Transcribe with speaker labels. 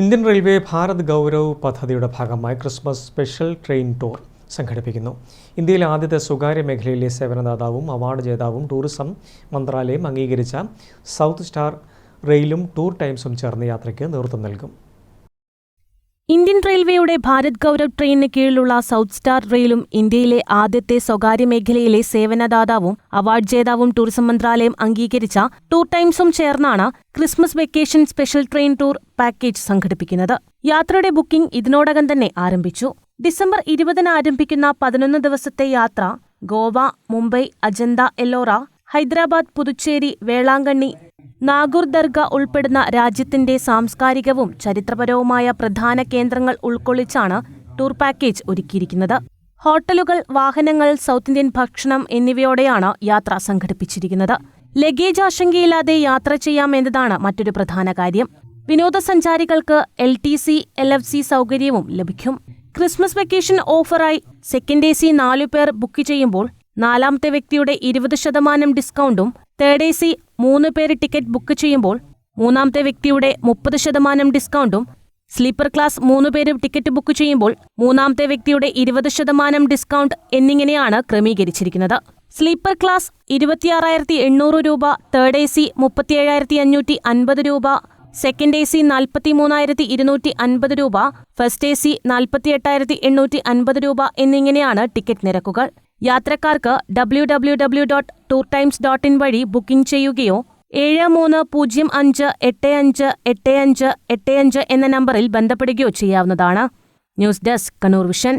Speaker 1: Indian railway Bharat Gaurav പദ്ധതിയുടെ ഭാഗമായി Christmas special train tour സംഘടിപ്പിക്കുന്നു. ഇന്ത്യയിലെ ആദ്യത്തെ സ്വകാര്യ മേഖലയിലെ സേവനദാതാവും അവാർഡ് ജേതാവും ടൂറിസം മന്ത്രാലയം അംഗീകരിച്ച സൗത്ത് സ്റ്റാർ റെയിലും ടൂർ ടൈംസും ചേർന്ന് യാത്രയ്ക്ക് നേതൃത്വം നൽകും.
Speaker 2: ഇന്ത്യൻ റെയിൽവേയുടെ ഭാരത് ഗൗരവ് ട്രെയിനിന് കീഴിലുള്ള സൗത്ത് സ്റ്റാർ റെയിലും ഇന്ത്യയിലെ ആദ്യത്തെ സ്വകാര്യ മേഖലയിലെ സേവനദാതാവും അവാർഡ് ജേതാവും ടൂറിസം മന്ത്രാലയം അംഗീകരിച്ച ടൂർ ടൈംസും ചേർന്നാണ് Christmas vacation special train tour package സംഘടിപ്പിക്കുന്നത്. യാത്രയുടെ ബുക്കിംഗ് ഇതിനോടകം തന്നെ ആരംഭിച്ചു. ഡിസംബർ ഇരുപതിന് ആരംഭിക്കുന്ന പതിനൊന്ന് ദിവസത്തെ യാത്ര ഗോവ മുംബൈ അജന്ത എല്ലോറ ഹൈദരാബാദ് പുതുച്ചേരി വേളാങ്കണ്ണി നാഗൂർ ദർഗ ഉൾപ്പെടുന്ന രാജ്യത്തിന്റെ സാംസ്കാരികവും ചരിത്രപരവുമായ പ്രധാന കേന്ദ്രങ്ങൾ ഉൾക്കൊള്ളിച്ചാണ് ടൂർ പാക്കേജ് ഒരുക്കിയിരിക്കുന്നത്. ഹോട്ടലുകൾ വാഹനങ്ങൾ സൗത്ത് ഇന്ത്യൻ ഭക്ഷണം എന്നിവയോടെയാണ് യാത്ര സംഘടിപ്പിച്ചിരിക്കുന്നത്. ലഗേജ് ആശങ്കയില്ലാതെ യാത്ര ചെയ്യാം എന്നതാണ് മറ്റൊരു പ്രധാന കാര്യം. വിനോദസഞ്ചാരികൾക്ക് L T C L F C സൗകര്യവും ലഭിക്കും. ക്രിസ്മസ് വെക്കേഷൻ ഓഫറായി സെക്കൻഡ് എ സി നാലു പേർ ബുക്ക് ചെയ്യുമ്പോൾ നാലാമത്തെ വ്യക്തിയുടെ ഇരുപത് ശതമാനം ഡിസ്കൗണ്ടും തേർഡ് എ സി മൂന്ന് പേര് ടിക്കറ്റ് ബുക്ക് ചെയ്യുമ്പോൾ മൂന്നാമത്തെ വ്യക്തിയുടെ മുപ്പത് ശതമാനം ഡിസ്കൗണ്ടും സ്ലീപ്പർ ക്ലാസ് മൂന്ന് പേര് ടിക്കറ്റ് ബുക്ക് ചെയ്യുമ്പോൾ മൂന്നാമത്തെ വ്യക്തിയുടെ ഇരുപത് ശതമാനം ഡിസ്കൗണ്ട് എന്നിങ്ങനെയാണ് ക്രമീകരിച്ചിരിക്കുന്നത്. സ്ലീപ്പർ ക്ലാസ് ഇരുപത്തിയാറായിരത്തി എണ്ണൂറ് രൂപ തേർഡ് എ സി മുപ്പത്തിയേഴായിരത്തി അഞ്ഞൂറ്റി അൻപത് രൂപ സെക്കൻഡ് എ സി നാൽപ്പത്തി മൂന്നായിരത്തി ഇരുന്നൂറ്റി അൻപത് രൂപ ഫസ്റ്റ് എ സി നാൽപ്പത്തി എട്ടായിരത്തി എണ്ണൂറ്റി അൻപത് രൂപ എന്നിങ്ങനെയാണ് ടിക്കറ്റ് നിരക്കുകൾ. യാത്രക്കാർക്ക് W W W dot tour times dot in വഴി ബുക്കിംഗ് ചെയ്യുകയോ ഏഴ് മൂന്ന് പൂജ്യം അഞ്ച് എട്ട് അഞ്ച് എട്ട് അഞ്ച് എട്ട് അഞ്ച് എന്ന നമ്പറിൽ ബന്ധപ്പെടുകയോ ചെയ്യാവുന്നതാണ്. News desk Kannur vision.